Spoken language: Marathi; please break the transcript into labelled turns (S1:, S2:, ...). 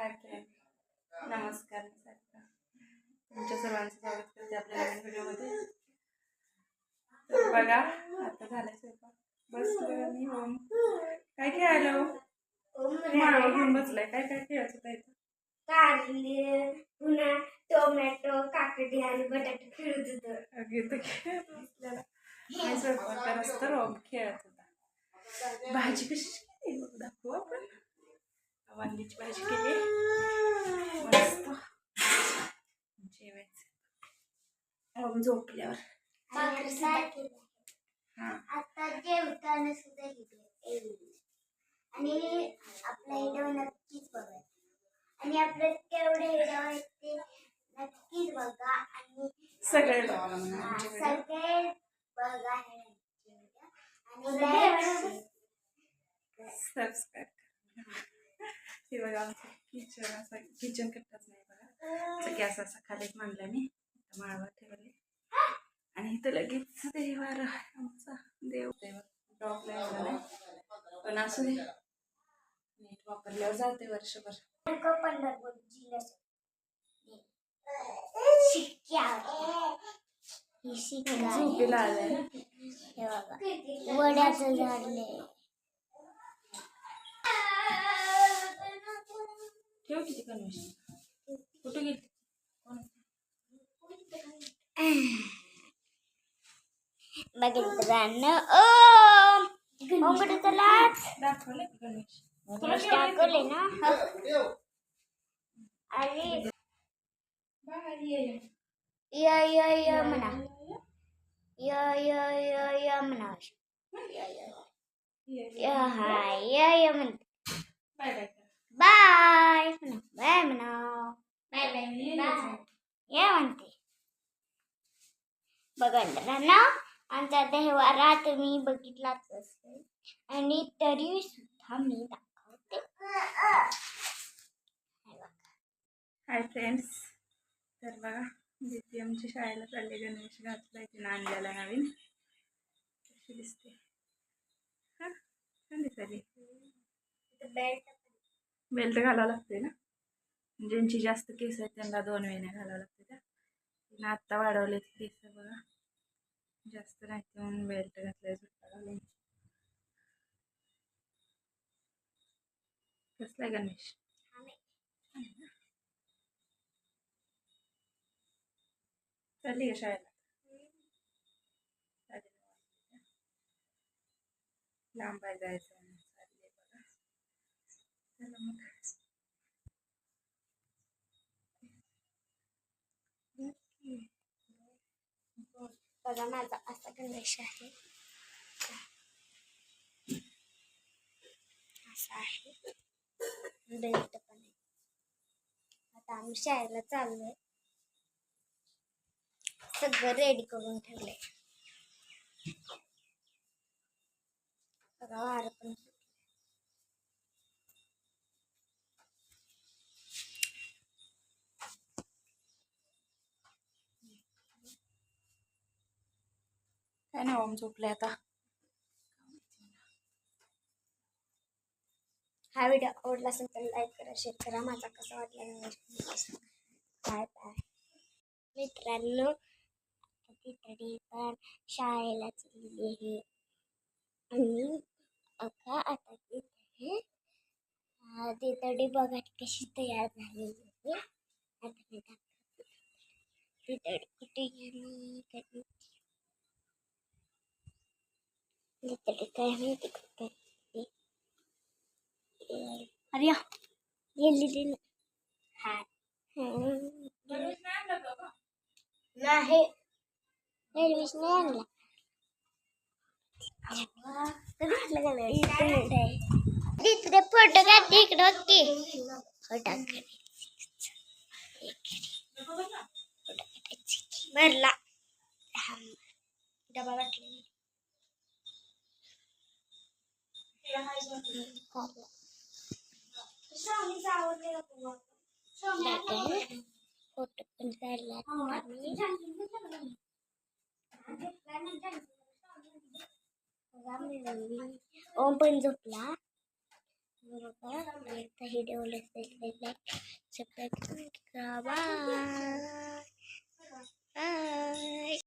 S1: हाय फ्रेंड नमस्कार तुमच्या सर्वांचं स्वागत करते आपल्या नवीन व्हिडिओमध्ये. तर बघा आता झालाय स्वयंपाक. बस मी होम काय खेळायला हो? माळवा घेऊन बसलाय. काय काय होता इथं?
S2: कारले पुन्हा टोमॅटो काकडी आणि बटाटे खेळत होतं.
S1: अगदी तर खेळत बसलेला. आणि स्वयंपाक करत तर होम खेळत होता. भाजी कशी दाखवू आपण. वांगीची भाजी केली. मस्त. जेवायचं. झोपल्यावर. हां.
S2: आता जेवताना सुद्धा आणि आपल्या व्हिडिओ नक्कीच बघा आणि आपले केवढे व्हिडिओ आहेत ते नक्कीच बघा. आणि
S1: सगळे.
S2: सगळे बघा. आणि
S1: सबस्क्राईब हे बघा आमचं किचन असं किचन कट्टाच नाही बघा. गॅस असा खालीच मांडला मी माळवा ठेवले. आणि इथं लगेच देवार आमचा देव देव ड्रॉपला एवढा नाही पण असू दे. नीट वापरल्यावर जाते वर्षभर.
S2: पंढरपूर जिल्ह्यात ही.
S1: झोपेला आलाय ना?
S2: वड्याचं झाडले
S1: ठेव किती कन्व्हेन्शन. कुठे गेली?
S2: बघितलं ओ ओंकडे चलाच
S1: दाखवलं
S2: टाकले ना?
S1: बाहेर ये
S2: य. य य म्हणा. य य य य म्हणा.
S1: ये
S2: य हाय य य म्हणते.
S1: Bye bye.
S2: बाय. म्हणा बाय म्हणा.
S1: बाय बाय
S2: या म्हणते बघा मित्रांनो आमचा देहवारा तुम्ही बघितलाच असेल. आणि तरी सुद्धा मी दाखवते. हे बघा.
S1: हाय फ्रेंड्स तर बघा दीदी आमची शाळेला चालले गणवेश घातलाय तिनं आणलेला नवीन. कशी दिसते? हा छान दिसली
S2: belt
S1: बेल्ट घालावं लागते ना. ज्यांची जास्त केस आहेत त्यांना दोन वेण्या घालावं लागते त्या. आत्ता वाढवले केस बघा. जास्त नाही म्हणून बेल्ट घातलाय घालून. कसला आहे गणेश. चालली का शाळेला. लांब आहे जायचं म्हणून चालले बघा चला मग
S2: बघा माझा असा गणेश आहे. असा आहे. बेल्ट पण आहे. आता आम्ही शाळेला चाललोय. सगळं रेडी करून ठेवलंय. बघा वारं पण
S1: काय नाही ओम झोपले आता.
S2: हा व्हिडिओ आवडला असेल तर लाईक करा शेअर करा. माझा कसा वाटला बाय बाय. मित्रांनो कधी तरी पण शाळेला चालली आहे. आणि अका आता तिथे ती तरी बघा कशी तयार झालेली आहे. आता मी दाखवते. ती तडी कुठे गेली कधी ती तडी काय माहिती कुठे गेली. अरे या ఓపెన్ జుట్లా ఎంత వీడియోలు లైక్ చెప్పారు బాయ్